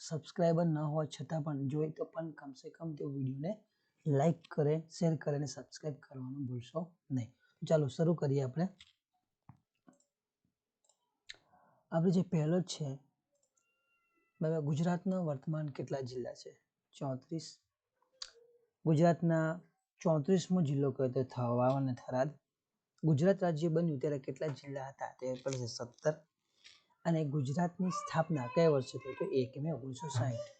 Subscriber ન હોવા છતાં પણ જોઈ તો પણ કમસે કમ તે વિડીયોને લાઈક કરે, શેર કરે અને સબસ્ક્રાઈબ કરવાનું ભૂલશો નહીં. ચાલો શરૂ કરીએ આપણે. આપણે જે પહેલો છે ગુજરાતના વર્તમાન કેટલા જિલ્લા છે? ચોત્રીસ. ગુજરાતના ચોત્રીસમો જિલ્લો કયો? તો થવાવ અને થરાદ. ગુજરાત રાજ્ય બન્યું ત્યારે કેટલા જિલ્લા હતા? તે પડશે સત્તર. અને ગુજરાતની સ્થાપના કયા વર્ષે થઈ? તો એક મે ઓગણીસો સાહીઠ.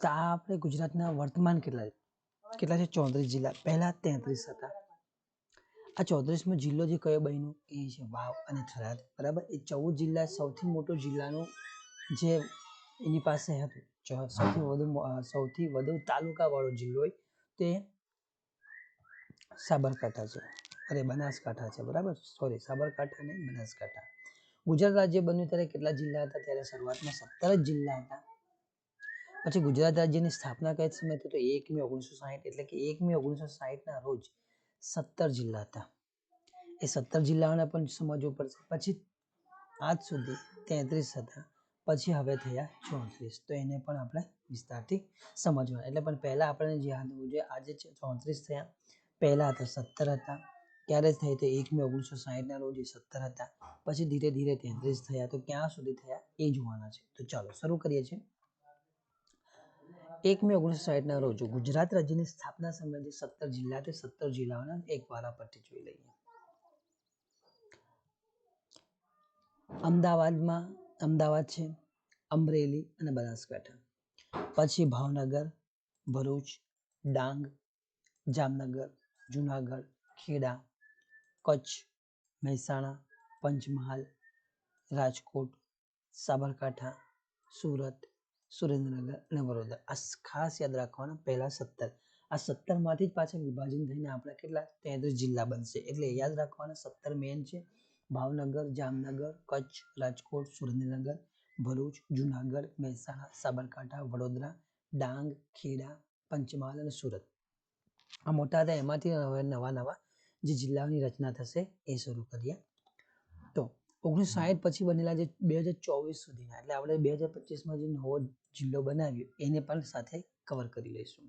તો આ આપણે ગુજરાતના વર્તમાન કેટલા કેટલા છે? ચોત્રીસ જિલ્લા. પહેલા તેત્રીસ હતા. આ ચોત્રીસમો જિલ્લો જે કયો બન્યો? એ છે વાવ અને થરાદ. બરાબર? એ ચૌદ જિલ્લા સૌથી મોટો જિલ્લાનો જે એની પાસે હતું. સૌથી વધુ સૌથી વધુ તાલુકાવાળો જિલ્લો હોય તે સાબરકાંઠા છે. અરે, બનાસકાંઠા છે, બરાબર? સોરી સાબરકાંઠા નહીં, બનાસકાંઠા. ગુજરાત રાજ્ય બન્યું ત્યારે કેટલા જિલ્લા હતા? ત્યારે શરૂઆતમાં સત્તર જ જિલ્લા હતા. પછી ગુજરાત રાજ્યની સ્થાપના કઈ સમય તો એક મે ઓગણીસો સાહીઠ, એટલે કે એક મે ઓગણીસો સાહીઠના રોજ સત્તર જિલ્લા હતા. એ સત્તર જિલ્લાઓને પણ સમજવું પડશે પછી આજ સુધી તેત્રીસ હતા. પછી હવે થયા ચોત્રીસ. તો એને પણ આપણે વિસ્તારથી સમજવા એટલે પણ પહેલાં આપણે જે યાદ હોવું જોઈએ, આજે ચોત્રીસ થયા, પહેલાં હતા, સત્તર હતા. ક્યારે થઈ તો એક મે ઓગણીસો સાહીઠના રોજ સત્તર હતા. પછી ધીરે ધીરે તેત્રીસ થયા. તો ક્યાં સુધી થયા? એ જોવાના છે. તો ચાલો શરૂ કરીએ છીએ. એક મે ઓગણીસો સાહીઠના રોજ ગુજરાત રાજ્યની સ્થાપના જે સત્તર જિલ્લા તે સત્તર જિલ્લાઓના એક વારા પરથી જોઈ લઈએ. અમદાવાદમાં અમદાવાદ છે, અમરેલી અને બનાસકાંઠા. પછી ભાવનગર, ભરૂચ, ડાંગ, જામનગર, જુનાગઢ, ખેડા કચ્છ, મહેસાણા, પંચમહાલ, રાજકોટ, સાબરકાંઠા, સુરત, સુરેન્દ્રનગર અને વડોદરા. આ ખાસ યાદ રાખવાના પહેલા સત્તર. આ સત્તરમાંથી જ પાછા વિભાજન થઈને આપણા કેટલા? તેત્રીસ જિલ્લા બનશે. એટલે યાદ રાખવાના સત્તર મેન છે. ભાવનગર, જામનગર, કચ્છ, રાજકોટ, સુરેન્દ્રનગર, ભરૂચ, જુનાગઢ, મહેસાણા, સાબરકાંઠા, વડોદરા, ડાંગ, ખેડા, પંચમહાલ અને સુરત. આ મોટા હતા. એમાંથી હવે નવા નવા જે જિલ્લાઓની રચના થશે એ શરૂ કરીએ. તો ઓગણીસો સાહીઠ પછી બનેલા જે બે હજાર ચોવીસ સુધીના એટલે આપણે બે હજાર પચીસમાં જે નવો જિલ્લો બનાવ્યો એને પણ સાથે કવર કરી લઈશું.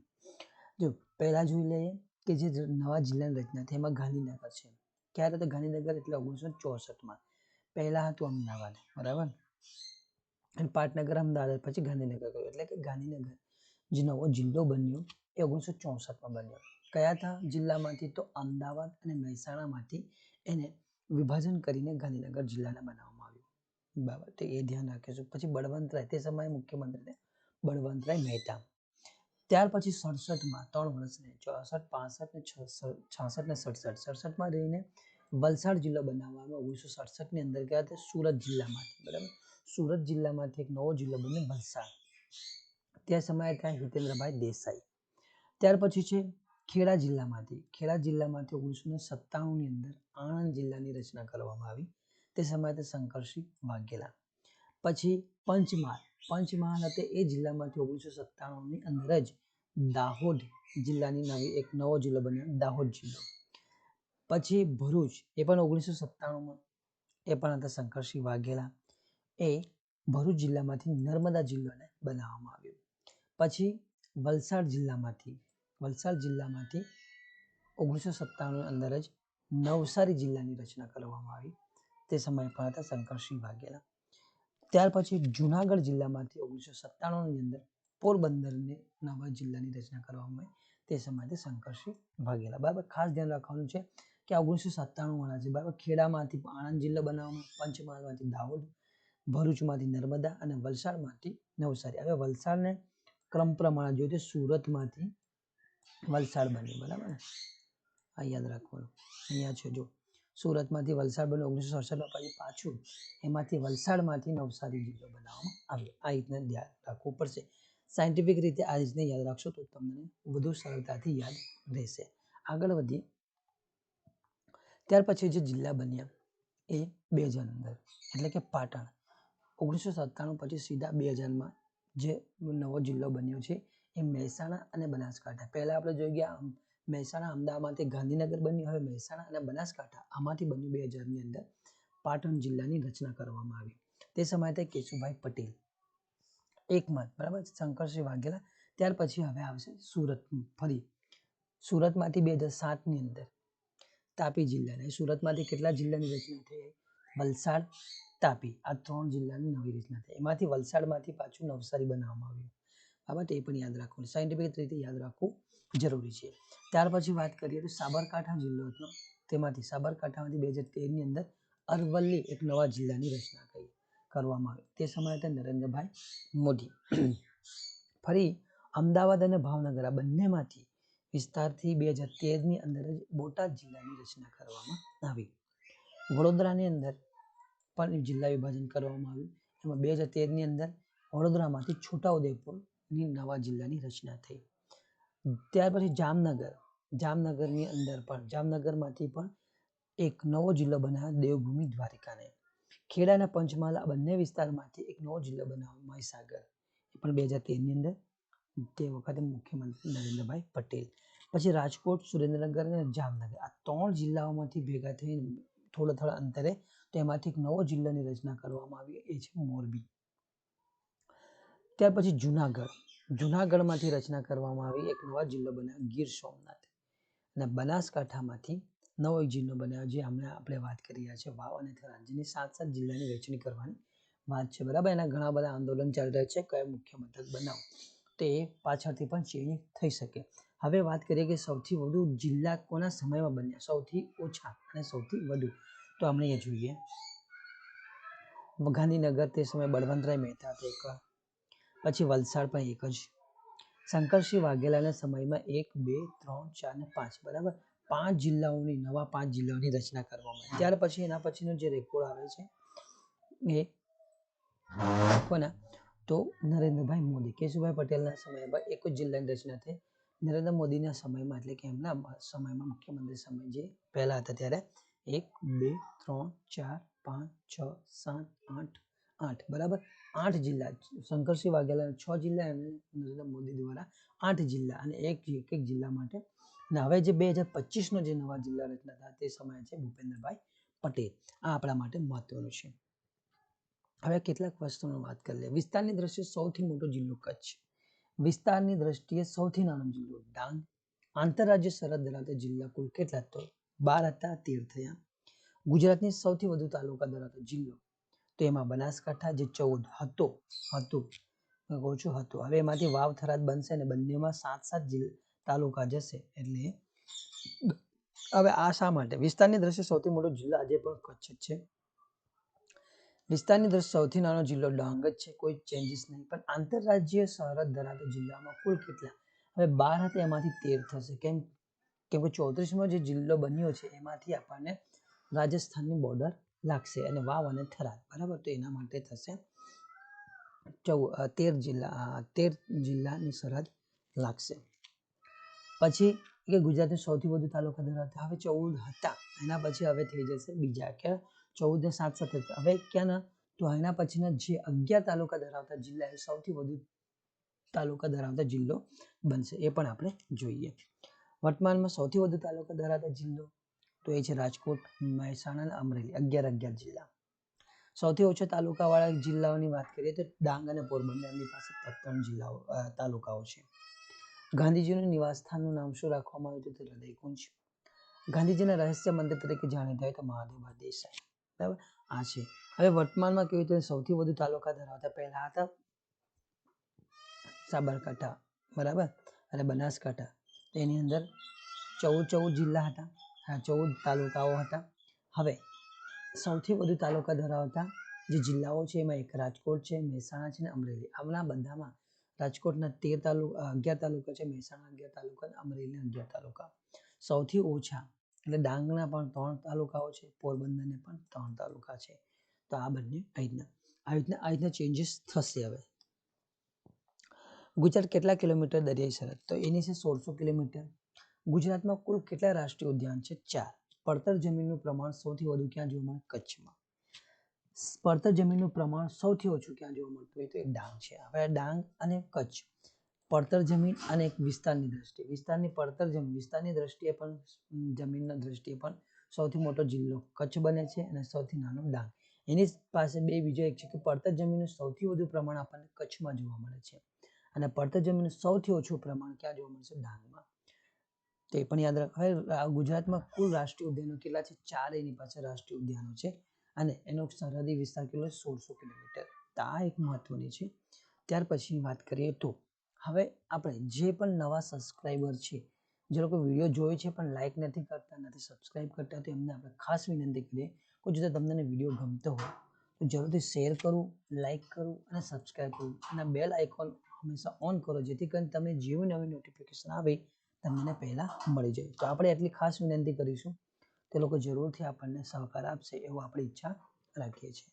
જો પહેલાં જોઈ લઈએ કે જે નવા જિલ્લાની રચના થઈ એમાં ગાંધીનગર છે. ક્યારે તો ગાંધીનગર એટલે ઓગણીસો ચોસઠમાં. પહેલાં હતું અમદાવાદ બરાબર? અને પાટનગર અમદાવાદ પછી ગાંધીનગર કર્યું એટલે કે ગાંધીનગર જે નવો જિલ્લો બન્યો એ ઓગણીસો ચોસઠમાં બન્યો. કયા હતા જિલ્લામાંથી તો અમદાવાદ અને મહેસાણામાંથી એને વિભાજન કરીને ગાંધીનગર જિલ્લાને બનાવવામાં આવ્યું. બરાબર, તો એ ધ્યાન રાખીશું પછી બળવંતરાય, તે સમયે મુખ્યમંત્રી બળવંતરાય મહેતા. ત્યાર પછી સડસઠમાં, ત્રણ વર્ષને, ચોસઠ, પાસઠ ને છાસઠ ને સડસઠ. સડસઠમાં રહીને વલસાડ જિલ્લો બનાવવામાં ઓગણીસો સડસઠની અંદર ગયા હતા? સુરત જિલ્લામાંથી. બરાબર? સુરત જિલ્લામાંથી એક નવો જિલ્લો બન્યો વલસાડ. તે સમયે ત્યાં હિતેન્દ્રભાઈ દેસાઈ. ત્યાર પછી છે ખેડા જિલ્લામાંથી ખેડા જિલ્લામાંથી ઓગણીસો સત્તાણુંની અંદર આણંદ જિલ્લાની રચના કરવામાં આવી. તે સમયે તે શંકરસિંહ વાઘેલા પછી પંચમહાલ પંચમહાલ હતા એ જિલ્લામાંથી ઓગણીસો સત્તાણુંની અંદર જ દાહોદ જિલ્લાની નવી એક નવો જિલ્લો બન્યો, દાહોદ જિલ્લો. પછી ભરૂચ, એ પણ ઓગણીસો સત્તાણુંમાં એ પણ હતા શંકરસિંહ વાઘેલા એ ભરૂચ જિલ્લામાંથી નર્મદા જિલ્લોને બનાવવામાં આવ્યો. પછી વલસાડ જિલ્લામાંથી વલસાડ જિલ્લામાંથી ઓગણીસો સત્તાણું અંદર જ નવસારી જિલ્લાની રચના કરવામાં આવી. તે સમયે પણ હતા શંકરસિંહ વાઘેલા. ત્યાર પછી જુનાગઢ જિલ્લામાંથી ઓગણીસો સત્તાણુંની અંદર પોરબંદરને નવા જિલ્લાની રચના કરવામાં આવી. તે સમયે શંકરસિંહ વાઘેલા. બરાબર, ખાસ ધ્યાન રાખવાનું છે કે ઓગણીસો સત્તાણું છે બરાબર ખેડામાંથી આણંદ જિલ્લો બનાવવામાં પંચમહાલમાંથી દાહોદ, ભરૂચમાંથી નર્મદા અને વલસાડમાંથી નવસારી. હવે વલસાડને ક્રમ પ્રમાણે જોઈએ તો સુરતમાંથી વલસાડ બન્યું, બરાબર? ને આ યાદ રાખવાનું. અહીંયા છે, જો. સુરતમાંથી વલસાડ બન્યું, ઓગણીસો સડસઠમાં પછી પાછું એમાંથી વલસાડમાંથી નવસારી જિલ્લો બનાવવામાં આવ્યો. આ રીતના ધ્યાન રાખવું પડશે. સાયન્ટિફિક રીતે આ રીતને યાદ રાખશો તો તમને વધુ સરળતાથી યાદ રહેશે. આગળ વધીએ. ત્યાર પછી જે જિલ્લા બન્યા એ બે હજાર એટલે કે પાટણ. ઓગણીસો સત્તાણું પછી સીધા બે હજારમાં જે નવો જિલ્લો બન્યો છે એ મહેસાણા અને બનાસકાંઠા. પહેલાં આપણે જોઈ ગયા મહેસાણા અમદાવાદમાંથી ગાંધીનગર બન્યું. હવે મહેસાણા અને બનાસકાંઠા, આમાંથી બન્યું બે હજારની અંદર પાટણ જિલ્લાની રચના કરવામાં આવી. તે સમયે તે કેશુભાઈ પટેલ. એકમત બરાબર? શંકરસિંહ વાઘેલા. ત્યાર પછી હવે આવશે સુરત, ફરી. સુરતમાંથી બે હજાર સાતની અંદર તાપી જિલ્લાને. સુરતમાંથી કેટલા જિલ્લાની રચના થઈ? વલસાડ, તાપી. આ ત્રણ જિલ્લાની નવી રચના થઈ. એમાંથી વલસાડમાંથી પાછું નવસારી બનાવવામાં આવ્યું. બરાબર એ પણ યાદ રાખવું સાયન્ટિફિક રીતે યાદ રાખવું જરૂરી છે. ત્યાર પછી વાત કરીએ તો સાબરકાંઠા જિલ્લો હતો. તેમાંથી સાબરકાંઠામાંથી બે હજાર તેરની અંદર અરવલ્લી એક નવા જિલ્લાની રચના કરી કરવામાં આવી. તે સમયે હતા નરેન્દ્રભાઈ મોદી. ફરી અમદાવાદ અને ભાવનગર આ બંનેમાંથી વિસ્તારથી બે હજાર તેરની અંદર જ બોટાદ જિલ્લાની રચના કરવામાં આવી. વડોદરાની અંદર પણ જિલ્લા વિભાજન કરવામાં આવ્યું. એમાં બે હજાર તેરની અંદર વડોદરામાંથી છોટાઉદેપુરની નવા જિલ્લાની રચના થઈ. ત્યાર પછી જામનગર. જામનગરની અંદર પણ જામનગરમાંથી પણ એક નવો જિલ્લો બનાવ્યો દેવભૂમિ દ્વારિકાને. ખેડા અને પંચમહાલ આ બંને વિસ્તારમાંથી એક નવો જિલ્લો બનાવ્યો મહીસાગર. એ પણ બે હજાર તેરની અંદર. તે વખતે મુખ્યમંત્રી નરેન્દ્રભાઈ પટેલ. પછી રાજકોટ સુરેન્દ્રનગર અને જામનગર. આ ત્રણ જિલ્લાઓમાંથી ભેગા થઈને થોડા થોડા અંતરે તેમાંથી એક નવો જિલ્લાની રચના કરવામાં આવી. એ છે મોરબી. ત્યાર પછી જુનાગઢ. જુનાગઢમાંથી રચના કરવામાં આવી એક નવા જિલ્લો બન્યો ગીર સોમનાથ. અને બનાસકાંઠામાંથી નવો એક જિલ્લો બન્યો જે હમણાં આપણે વાત કરી રહ્યા છે વાવ અને થરાદ, જેની સાત સાત જિલ્લાની વહેંચણી કરવાની વાત છે. બરાબર? એના ઘણા બધા આંદોલન ચાલી રહ્યા છે. કયો મુખ્ય મથક બનાવો? તે પાછળથી પણ ચેન્જ થઈ શકે. હવે વાત કરીએ કે સૌથી વધુ જિલ્લા કોના સમયમાં બન્યા? સૌથી ઓછા અને સૌથી વધુ. તો આપણે એ જોઈએ. ગાંધીનગર તે સમયે બળવંતરાય મહેતા હતા એક પછી વલસાડ પણ એક જ. શંકરસિંહ વાઘેલાના સમયમાં એક, બે, ત્રણ, ચાર ને પાંચ, બરાબર? પાંચ જિલ્લાઓની, નવા પાંચ જિલ્લાઓની રચના કરવામાં આવી. ત્યાર પછી એના પછીનો જે રેકોર્ડ આવે છે એ કોના? તો નરેન્દ્રભાઈ મોદી. કેશુભાઈ પટેલના સમયમાં એક જ જિલ્લાની રચના થઈ. નરેન્દ્ર મોદીના સમયમાં, એટલે કે એમના સમયમાં, મુખ્યમંત્રી સમય જે પહેલા હતા ત્યારે, એક, બે, ત્રણ, ચાર, પાંચ, છ, સાત, આઠ આઠ, બરાબર? આઠ જિલ્લા શંકરસિંહ વાઘેલા છ જિલ્લા અને નરેન્દ્ર મોદી દ્વારા આઠ જિલ્લા અને એક એક એક જિલ્લા માટે. અને હવે જે બે હજાર પચીસનો જે નવા જિલ્લા રચના હતા તે સમયે છે ભૂપેન્દ્રભાઈ પટેલ. આ આપણા માટે મહત્વનું છે. હવે કેટલાક વસ્તુની વાત કરી લઈએ. વિસ્તારની દ્રષ્ટિએ સૌથી મોટો જિલ્લો કચ્છ વિસ્તારની દ્રષ્ટિએ સૌથી નાનો જિલ્લો ડાંગ. આંતરરાજ્ય સરહદ ધરાવતા જિલ્લા કુલ કેટલા? તો બાર હતા, તેર થયા. ગુજરાતની સૌથી વધુ તાલુકા ધરાવતો જિલ્લો તો એમાં બનાસકાંઠા જે ચૌદ હતો, હતું ઓછું હતું. હવે એમાંથી વાવ થરાદ બનશે અને બંનેમાં સાત સાત જિલ્લા, તાલુકા જશે. એટલે હવે આ શા માટે? વિસ્તારની દ્રષ્ટિએ સૌથી મોટો જિલ્લો આજે પણ કચ્છ છે. વિસ્તારની દ્રષ્ટિએ સૌથી નાનો જિલ્લો ડાંગ જ છે, કોઈ ચેન્જીસ નહીં. પણ આંતરરાજ્ય સરહદ ધરાવતા જિલ્લામાં કુલ કેટલા? હવે બાર હતા, એમાંથી તેર થશે. કેમ? કેમ કે ચોત્રીસમો જે જિલ્લો બન્યો છે, એમાંથી આપણને રાજસ્થાનની બોર્ડર લાગશે અને વાવ અને થરાદ. બરાબર? તો એના માટે થશે ચૌ તેર જિલ્લા તેર જિલ્લાની સરહદ લાગશે. પછી કે ગુજરાતની સૌથી વધુ તાલુકા ધરાવતા હવે ચૌદ હતા. એના પછી હવે થઈ જશે બીજા કે ચૌદ ને સાત સાથે હવે ક્યાંના? તો એના પછીના જે અગિયાર તાલુકા ધરાવતા જિલ્લા એ સૌથી વધુ તાલુકા ધરાવતા જિલ્લો બનશે. એ પણ આપણે જોઈએ. વર્તમાનમાં સૌથી વધુ તાલુકા ધરાવતા જિલ્લો તો એ છે રાજકોટ, મહેસાણા અને અમરેલી, અગિયાર અગિયાર જિલ્લા. સૌથી ઓછા તાલુકાવાળા જિલ્લાઓની વાત કરીએ તો ડાંગ અને પોરબંદરની પાસે ત્રણ જિલ્લાઓ તાલુકાઓ છે. ગાંધીજીનું નિવાસસ્થાનનું નામ શું રાખવામાં આવ્યું તો હૃદયકુંજ. ગાંધીજીના રહસ્ય મંદિર તરીકે જાણીતા હોય તો મહાદેવા દેસાઈ. બરાબર? આ છે. હવે વર્તમાનમાં કેવી રીતે સૌથી વધુ તાલુકા ધરાવતા પહેલા હતા? સાબરકાંઠા. બરાબર? અને બનાસકાંઠા. તેની અંદર ચૌદ ચૌદ જિલ્લા હતા. ચૌદ તાલુકાઓ હતા. હવે સૌથી વધુ તાલુકા ધરાવતા જે જિલ્લાઓ છે, એમાં એક રાજકોટ છે, મહેસાણા છે અને અમરેલી. આમના બધામાં રાજકોટના તેર તાલુકા અગિયાર તાલુકા છે, મહેસાણા અગિયાર તાલુકા અને અમરેલીના અગિયાર તાલુકા. સૌથી ઓછા, એટલે ડાંગના પણ ત્રણ તાલુકાઓ છે, પોરબંદરને પણ ત્રણ તાલુકા છે. તો આ બંને આ રીતના આ રીતના આ રીતના ચેન્જીસ થશે હવે. ગુજરાત કેટલા કિલોમીટર દરિયાઈ સરહદ તો એની છે સોળસો કિલોમીટર. ગુજરાતમાં કુલ કેટલા રાષ્ટ્રીય ઉદ્યાન છે? ચાર. પડતર જમીનનું પ્રમાણ સૌથી વધુ ક્યાં જોવા મળે? કચ્છમાં. પડતર જમીનનું પ્રમાણ સૌથી ઓછું ક્યાં જોવા મળતું હોય તો એ ડાંગ છે. હવે ડાંગ અને કચ્છ. પડતર જમીન અને એક વિસ્તારની દ્રષ્ટિએ. વિસ્તારની પડતર જમીન, વિસ્તારની દ્રષ્ટિએ પણ જમીનના દ્રષ્ટિએ પણ સૌથી મોટો જિલ્લો કચ્છ બને છે અને સૌથી નાનો ડાંગ. એની પાસે બે બીજો એક છે કે પડતર જમીનનું સૌથી વધુ પ્રમાણ આપણને કચ્છમાં જોવા મળે છે. અને પડતર જમીનનું સૌથી ઓછું પ્રમાણ ક્યાં જોવા મળશે ડાંગમાં. તો એ પણ યાદ રાખ. હવે ગુજરાતમાં કુલ રાષ્ટ્રીય ઉદ્યાનો કેટલા છે? ચાર એની પાસે રાષ્ટ્રીય ઉદ્યાનો છે અને એનો સરહદી વિસ્તાર કેટલો સોળસો કિલોમીટર. તો આ એક મહત્વની છે. ત્યાર પછી વાત કરીએ તો, હવે આપણે જે પણ નવા સબસ્ક્રાઈબર છે, જે લોકો વીડિયો જોવે છે પણ લાઇક નથી કરતા, નથી સબસ્ક્રાઈબ કરતા, તો એમને આપણે ખાસ વિનંતી કરીએ કે જો તમને વીડિયો ગમતો હોય, તો જરૂરથી શેર કરવું લાઇક કરવું અને સબસ્ક્રાઈબ કરવું અને બેલ આઇકોન હંમેશા ઓન કરો, જેથી કરીને તમને જેવી નવી નોટિફિકેશન આવે તમને પહેલાં મળી જાય. તો આપણે એટલી ખાસ વિનંતી કરીશું, તે લોકો જરૂરથી આપણને સહકાર આપશે એવું આપણે ઈચ્છા રાખીએ છીએ.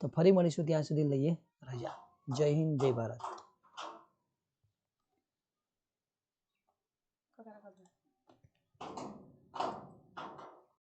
તો ફરી મળીશું ત્યાં સુધી લઈએ રજા. જય હિન્દ, જય ભારત.